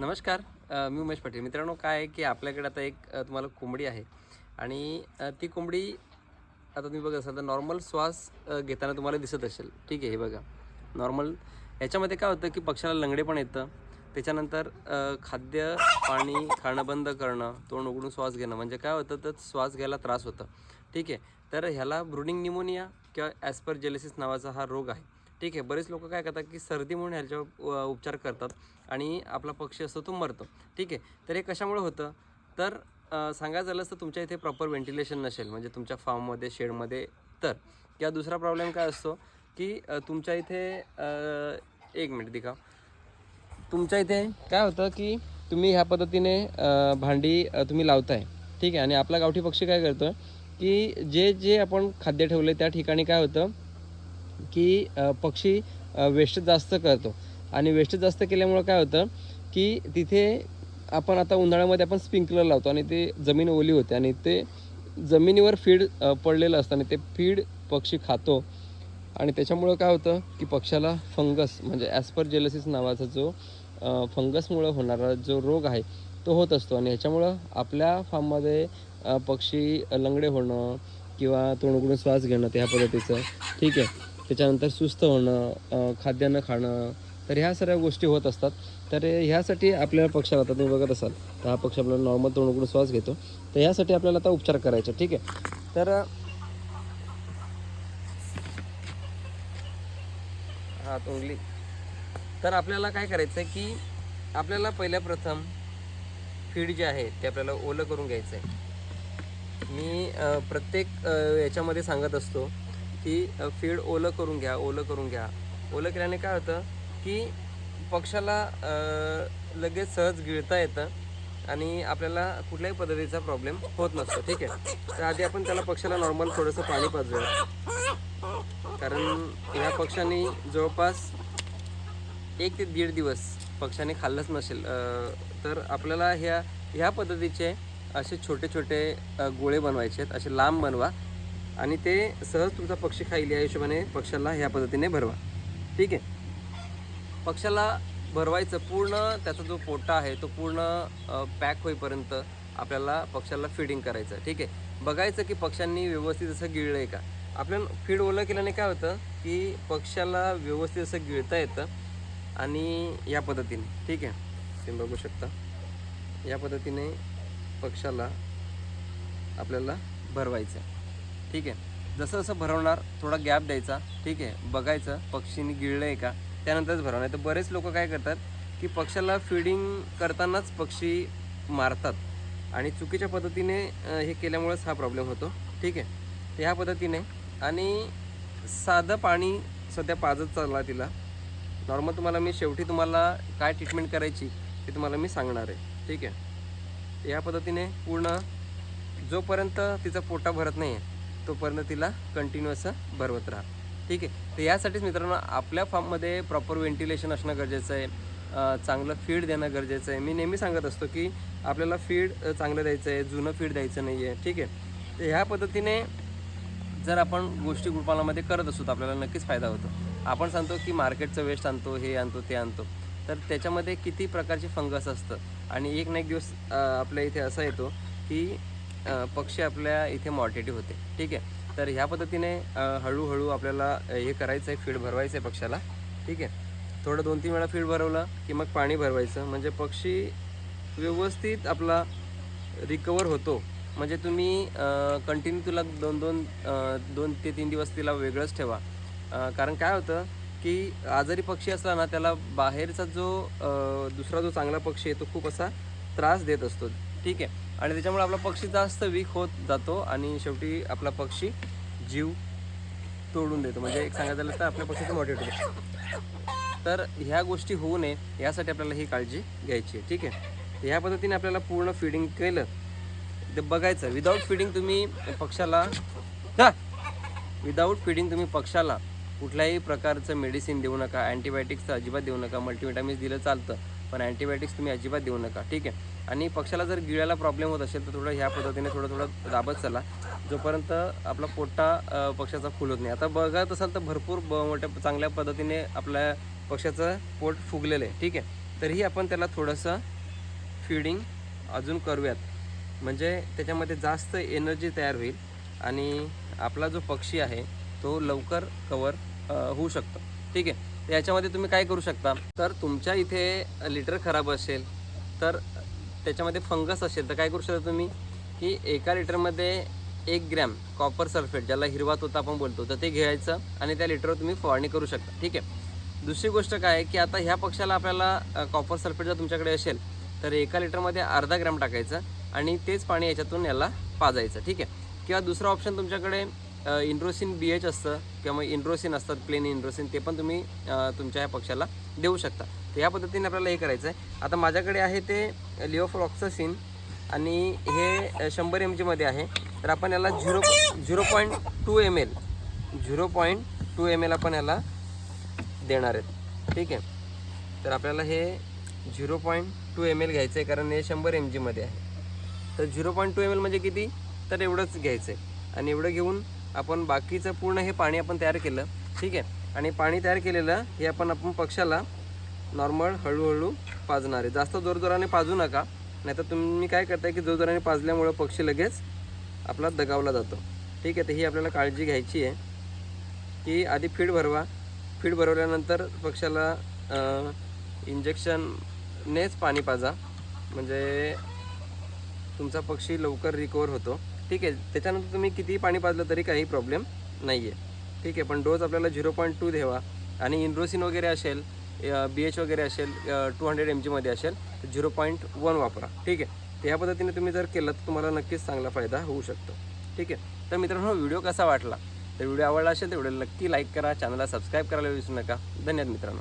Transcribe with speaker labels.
Speaker 1: नमस्कार मी उमेश पाटील. मित्रांनो काय आहे की आपल्याकडे आता एक तुम्हाला कोंबडी आहे. आणि ती कोंबडी आता तुम्ही बघत असाल तर नॉर्मल श्वास घेताना तुम्हाला दिसत असेल. ठीक आहे हे बघा. नॉर्मल याच्यामध्ये काय होतं की पक्षाला लंगडे पण येतं. त्याच्यानंतर खाद्य पाणी खाणं बंद करणं तोंड उघडून श्वास घेणं. म्हणजे काय होतं तर श्वास घ्यायला त्रास होतं. ठीक आहे. तर ह्याला ब्रुडिंग निमोनिया किंवा ॲस्पर जेलिसिस नावाचा हा रोग आहे. ठीक आहे बरेच लोक काय करतात की सर्दी म्हणून ह्याच्यावर उपचार करतात आणि आपला पक्षी असतो तो मरतो. ठीक आहे तर हे कशामुळे होतं? तर सांगायचं झालं तर तुमच्या इथे प्रॉपर व्हेंटिलेशन नसेल म्हणजे तुमच्या फार्ममध्ये शेडमध्ये तर. किंवा दुसरा प्रॉब्लेम काय असतो की तुमच्या इथे एक मिनिट दिखा. तुमच्या इथे काय होतं की तुम्ही ह्या पद्धतीने भांडी तुम्ही लावताय. ठीक आहे आणि आपला गावठी पक्षी काय करतो की जे जे आपण खाद्य ठेवले त्या ठिकाणी काय होतं की पक्षी वेस्ट जास्त करतो. आणि वेस्ट जास्त केल्यामुळं काय होतं की तिथे आपण आता उन्हाळ्यामध्ये आपण स्प्रिंकलर लावतो आणि ते जमीन ओली होते आणि ते जमिनीवर फीड पडलेलं असतं आणि ते फीड पक्षी खातो. आणि त्याच्यामुळं काय होतं की पक्षाला फंगस म्हणजे ॲस्पर जेलसिस नावाचा जो फंगसमुळं होणारा जो रोग आहे तो होत असतो. आणि ह्याच्यामुळं आपल्या फार्ममध्ये पक्षी लंगडे होणं किंवा तोंड श्वास घेणं त्या पद्धतीचं ठीक आहे. त्याच्यानंतर सुस्त होणं खाद्यानं खाणं तर ह्या सगळ्या गोष्टी होत असतात. तर ह्यासाठी आपल्याला पक्षाला आता तुम्ही बघत असाल. तर हा पक्ष आपल्याला नॉर्मल तोंड श्वास घेतो. तर ह्यासाठी आपल्याला आता उपचार करायचे ठीक आहे. तर हा तोंडली तर आपल्याला काय करायचं आहे की आपल्याला पहिल्या प्रथम फीड जे आहे ते आपल्याला ओलं करून घ्यायचं आहे मी प्रत्येक याच्यामध्ये सांगत असतो की फीड ओलं करून घ्या ओलं करून घ्या. ओलं केल्याने काय होतं की पक्षाला लगेच सहज गिळता येतं आणि आपल्याला कुठल्याही पद्धतीचा प्रॉब्लेम होत नसतो ठीक आहे? तर आधी आपण त्याला पक्षाला नॉर्मल थोडंसं पाणी पाजूया. कारण ह्या पक्षांनी जवळपास एक ते दीड दिवस पक्षाने खाल्लंच नसेल तर आपल्याला ह्या ह्या पद्धतीचे असे छोटे छोटे गोळे बनवायचे आहेत असे लांब बनवा. आणि ते सहज तुमचा पक्षी खाईल या हिशोबाने पक्षाला ह्या पद्धतीने भरवा. ठीक आहे? पक्षाला भरवायचं पूर्ण त्याचा जो पोटा आहे तो पूर्ण पॅक होईपर्यंत आपल्याला पक्षाला फिडिंग करायचं. ठीक आहे? बघायचं की पक्ष्यांनी व्यवस्थित असं गिळलं आहे का? आपल्याला फीड ओलं केल्याने काय होतं की पक्षाला व्यवस्थित असं गिळता येतं आणि या पद्धतीने. ठीक आहे? तुम्ही बघू शकता. या पद्धतीने पक्षाला आपल्याला भरवायचं आहे. ठीक आहे. जसं जसं भरवणार थोडा गॅप द्यायचा. ठीक आहे. बघायचं पक्षीने गिळलं आहे का? त्यानंतरच भरवणार. तर बरेच लोक काय करतात की पक्षाला फिडिंग करतानाच पक्षी मारतात. आणि चुकीच्या पद्धतीने हे केल्यामुळेच हा प्रॉब्लेम होतो. ठीक आहे. तर ह्या पद्धतीने आणि साधं पाणी सध्या पाजत चालला तिला. नॉर्मल तुम्हाला मी शेवटी तुम्हाला काय ट्रीटमेंट करायची ते तुम्हाला मी सांगणार आहे. ठीक आहे. या पद्धतीने पूर्ण जोपर्यंत तिचा पोटा भरत नाही आहे तोपर्यंत तिला कंटिन्यू असं भरवत राहा. ठीक आहे? तर यासाठीच मित्रांनो आपल्या फार्ममध्ये प्रॉपर व्हेंटिलेशन असणं गरजेचं आहे. चांगलं फीड देणं गरजेचं आहे. मी नेहमी सांगत असतो की आपल्याला फीड चांगलं द्यायचं आहे जुनं फीड द्यायचं नाही आहे ठीक आहे? तर ह्या पद्धतीने जर आपण गोष्टी ग्रुपालामध्ये करत असू तर आपल्याला नक्कीच फायदा होतो. आपण सांगतो की मार्केटचं वेस्ट आणतो हे आणतो ते आणतो. तर त्याच्यामध्ये किती प्रकारचे फंगस असतं? आणि एक ना एक दिवस आपल्या इथे असा येतो की पक्षी आपल्या इथे मॉर्टिटी होते. ठीक आहे? तर ह्या पद्धतीने हळूहळू आपल्याला हे करायचं आहे फीड भरवायचं आहे पक्षाला ठीक आहे? थोडं दोन तीन वेळा फीड भरवलं की मग पाणी भरवायचं. म्हणजे पक्षी व्यवस्थित आपला रिकवर होतो. म्हणजे तुम्ही कंटिन्यू तुला दोन दोन दोन ते तीन दिवस तिला वेगळंच ठेवा. कारण काय होतं की आजारी पक्षी असला ना त्याला बाहेरचा जो दुसरा जो चांगला पक्षी आहे तो खूप असा त्रास देत असतो. ठीक आहे. आणि त्याच्यामुळे आपला पक्षी जास्त वीक होत जातो आणि शेवटी आपला पक्षी जीव तोडून देतो. म्हणजे एक सांगायचं झालं तर आपल्या पक्षीचं मोठे होतो तर ह्या गोष्टी होऊ नये यासाठी आपल्याला ही काळजी घ्यायची आहे. ठीक आहे. ह्या पद्धतीने आपल्याला पूर्ण फिडिंग केलं ते बघायचं. विदाऊट फिडिंग तुम्ही पक्षाला विदाऊट फिडिंग तुम्ही पक्षाला कुठल्याही प्रकारचं मेडिसिन देऊ नका अँटीबायोटिक्सचं अजिबात देऊ नका. मल्टीविटामिन्स दिलं चालतं पण अँटीबायोटिक्स तुम्ही अजिबात देऊ नका. ठीक आहे. आणि पक्षाला जर गिळायला प्रॉब्लेम होत असेल तर थोडं ह्या पद्धतीने थोडं थोडं दाबत चला. जोपर्यंत आपला पोट्टा पक्षाचा फुल होत नाही. आता बघत असाल तर भरपूर ब मोठ्या चांगल्या पद्धतीने आपल्या पक्षाचं पोट फुगलेलं आहे. ठीक आहे? तरीही आपण त्याला थोडंसं फिडिंग अजून करूयात. म्हणजे त्याच्यामध्ये जास्त एनर्जी तयार होईल आणि आपला जो पक्षी आहे तो लवकर कवर होऊ शकतो. ठीक आहे? तर याच्यामध्ये तुम्ही काय करू शकता? तर तुमच्या इथे लिटर खराब असेल तर त्याच्यामध्ये फंगस असेल तर काय करू शकता तुम्ही? की एका लिटरमध्ये एक ग्रॅम कॉपर सल्फेट ज्याला हिरवा तोता आपण बोलतो तर ते घ्यायचं आणि त्या लिटरवर तुम्ही फवारणी करू शकता. ठीक आहे? दुसरी गोष्ट काय आहे की आता ह्या पक्षाला आपल्याला कॉपर सल्फेट जर तुमच्याकडे असेल तर एका लिटरमध्ये अर्धा ग्रॅम टाकायचं आणि तेच पाणी याच्यातून याला पाजायचं. ठीक आहे? किंवा दुसरं ऑप्शन तुमच्याकडे इंड्रोसिन बी एच असतं किंवा मग इंड्रोसिन असतात प्लेन इंड्रोसिन ते पण तुम्ही तुमच्या ह्या पक्षाला देऊ शकता. तर या पद्धतीने आपल्याला हे करायचं आहे आता माझ्याकडे आहे ते लिओफ्लॉक्सासिन आणि हे शंभर एम जीमध्ये आहे. तर आपण याला zero zero point two M L zero point two M L आपण याला देणार आहेत. ठीक आहे? तर आपल्याला हे zero point two M L घ्यायचं आहे कारण हे शंभर एम जीमध्ये आहे. तर zero point two M L म्हणजे किती? तर एवढंच घ्यायचं आहे आणि एवढं घेऊन आपण बाकीचं पूर्ण हे पाणी आपण तयार केलं. ठीक आहे? आणि पाणी तयार केलेलं हे आपण आपण पक्षाला नॉर्मल हळूहळू पाजणार. आहे जास्त जोरजोराने पाजू नका नाहीतर तुम्ही काय करताय की जोरजोराने पाजल्यामुळं पक्षी लगेच आपला दगावला जातो. ठीक आहे तर ही आपल्याला काळजी घ्यायची आहे की आधी फीड भरवा. फीड भरवल्यानंतर पक्षाला इंजेक्शननेच पाणी पाजा. म्हणजे तुमचा पक्षी लवकर रिकवर होतो. ठीक आहे त्याच्यानंतर तुम्ही कितीही पाणी पाजलं तरी काही प्रॉब्लेम नाही आहे ठीक आहे पण डोस आपल्याला झिरो पॉईंट टू द्यावा. आणि इंड्रोसिन वगैरे असेल बी एच वगैरे असेल टू हंड्रेड एम जीमध्ये असेल तर झिरो पॉईंट वन वापरा. ठीक आहे? तर या पद्धतीने तुम्ही जर केलं तर तुम्हाला नक्कीच चांगला फायदा होऊ शकतो. ठीक आहे? तर मित्रांनो व्हिडिओ कसा वाटला? तर व्हिडिओ आवडला असेल तर व्हिडिओ नक्की लाईक करा. चॅनलला सबस्क्राईब करायला विसरू नका. धन्यवाद मित्रांनो.